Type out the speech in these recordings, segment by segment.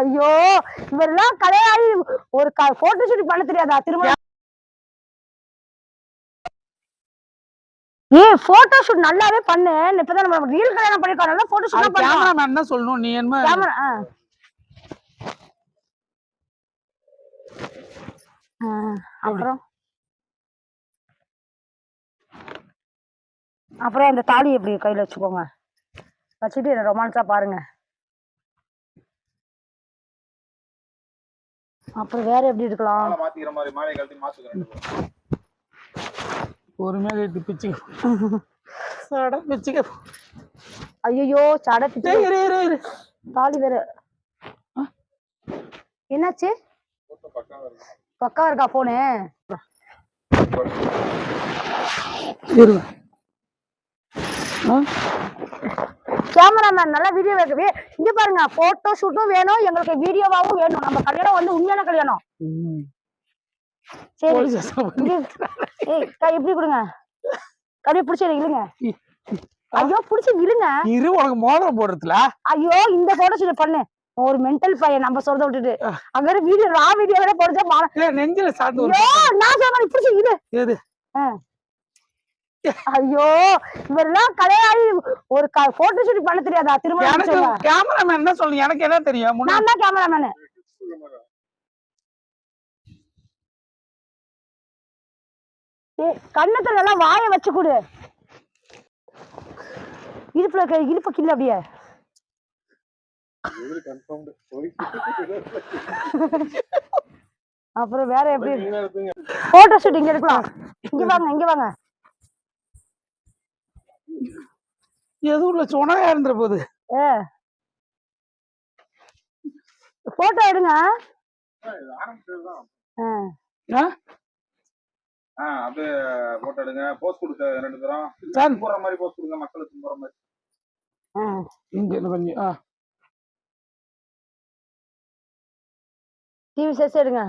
ஐயோ இவரெல்லாம் கல்யாணி ஒரு போட்டோ ஷூட் பண்ண தெரியாதா? திரும்ப ஏய் போட்டோ ஷூட் நல்லாவே பண்ணு. இப்பதான் நம்ம ரீல் கல்யாணம் பண்ணிருக்கோம் நல்லா போட்டோ ஷூட் பண்ணலாம். கேமராமேன் என்ன சொல்லணும் நீ என்ன? கேமரா அப்புறம்? அப்புறம் அந்த தாலி எப்படி கையில வச்சுக்கோங்க. வச்சுட்டு ரொமான்ஸா பாருங்க. அப்புறம் வேற எப்படி இருக்கலாம் மாத்திக்கிற மாதிரி மாலை கழட்டி மாத்துக்கிறேன் பொறுமையா கட்டி பிச்சுக்க. சட பிச்சுக்க. ஐயோ சடை பிச்சு டேய், இரு இரு இரு. தாலி வேற. என்னாச்சு? பக்கா இருக்கா போனு இரு ஆ? கேமராமேன் நல்லா வீடியோ வைக்கவே இங்க பாருங்க போட்டோ ஷூட்டும் வேணும் எங்களுக்கு வீடியோவாவும் வேணும். நம்ம கல்யாணம் வந்து உண்மையான கல்யாணம். சரி. கை இப்படி கொடுங்க? கையை பிடிச்சி இழுங்க? ஐயோ பிடிச்சி இழுங்க. இரு உனக்கு மோதிரம் போடுறதுல? ஐயோ இந்த போட்டோ ஷூட் பண்ணு. ஒரு மென்டல் பையன் நம்ம சொல்றத விட்டுட்டு. அங்க வீடியோ ரா வீடியோ வேற ஏய், நெஞ்சில சாத்து நான் பிடிச்சி இரு எது? ஐயோ இவரெல்லாம் கல்யாணி ஒரு போட்டோ ஷூட் பண்ண தெரியாதா? திரும்ப எனக்கு கேமராமேன் என்ன சொல்லணும். எனக்கு என்ன தெரியும்? நான் தான் கேமராமேனு கண்ணத்துல எல்லாம் வாயை வச்சு கொடு. இடுப்புல இருக்க இடுப்பு கில்ல அப்படியே. அப்புறம் வேற எப்படி போட்டோ ஷூட் இங்க எடுக்கலாம். இங்க வாங்க இங்க வாங்க. எதுவும் இல்ல சொனகா இருந்துற போகுது. ஏ. போட்டோ எடுங்க. ஆரம்பிச்சதுதான் ஆ. ஆ? ஆ அது போட்டோ எடுங்க. போஸ்ட் கொடுக்க ரெண்டு தரம். சார். போற மாதிரி போஸ்ட் கொடுங்க மக்களுக்கு போற மாதிரி. இங்க என்ன பண்ணி ஆ. டிவி செஸ் எடுங்க.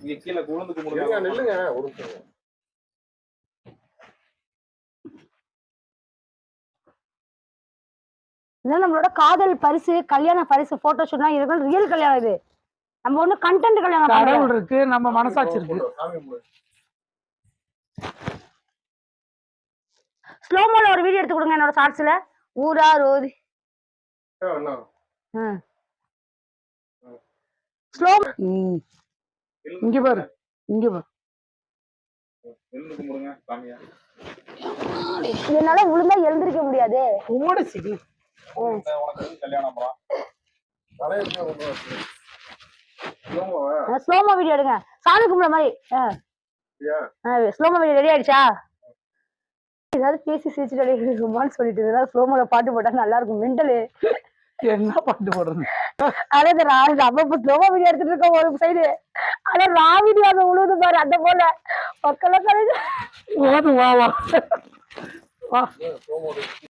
இங்க கீழே குழந்து கும்பிடுங்க நில்லுங்க ஒரு இதெல்லாம் நம்மளோட காதல் பரிசு கல்யாண பரிசு போட்டோ ஷூட்லாம் இருக்கும் ரியல் கல்யாணம் இது. நம்ம ஒண்ணு கண்டென்ட் கல்யாணம். கடவுள் இருக்கு நம்ம மனசாட்சி இருக்கு. ஸ்லோமோல ஒரு வீடியோ எடுத்து கொடுங்க என்னோட ஷார்ட்ஸ்ல ஊரா ரோதி? ஸ்லோ. இங்க பாரு இங்க பாரு. என்னால ஒழுங்கா எழுந்திருக்க முடியாது. ஓட உனக்கு கல்யாணம் ஸ்லோமோ வீடியோ எடுங்க. சாமி கும்பிட மாதிரி. ஸ்லோமோ வீடியோ ரெடி ஆயிடுச்சா? ஏதாவது பேசி சிரிச்சுட்டு சும்மான்னு சொல்லிட்டு ஏதாவது ஸ்லோமோல பாட்டு போட்டா நல்லா இருக்கும். மென்டலு என்ன பாட்டு போடுறது? அதே இந்த ரா நம்ம இப்ப ஸ்லோமோ வீடியோ எடுத்துட்டு இருக்கோம் ஒரு சைடு ஆனா ரா வீடியோ அந்த உழுவுது பாரு அந்த போல. மக்கள் வா வா. வா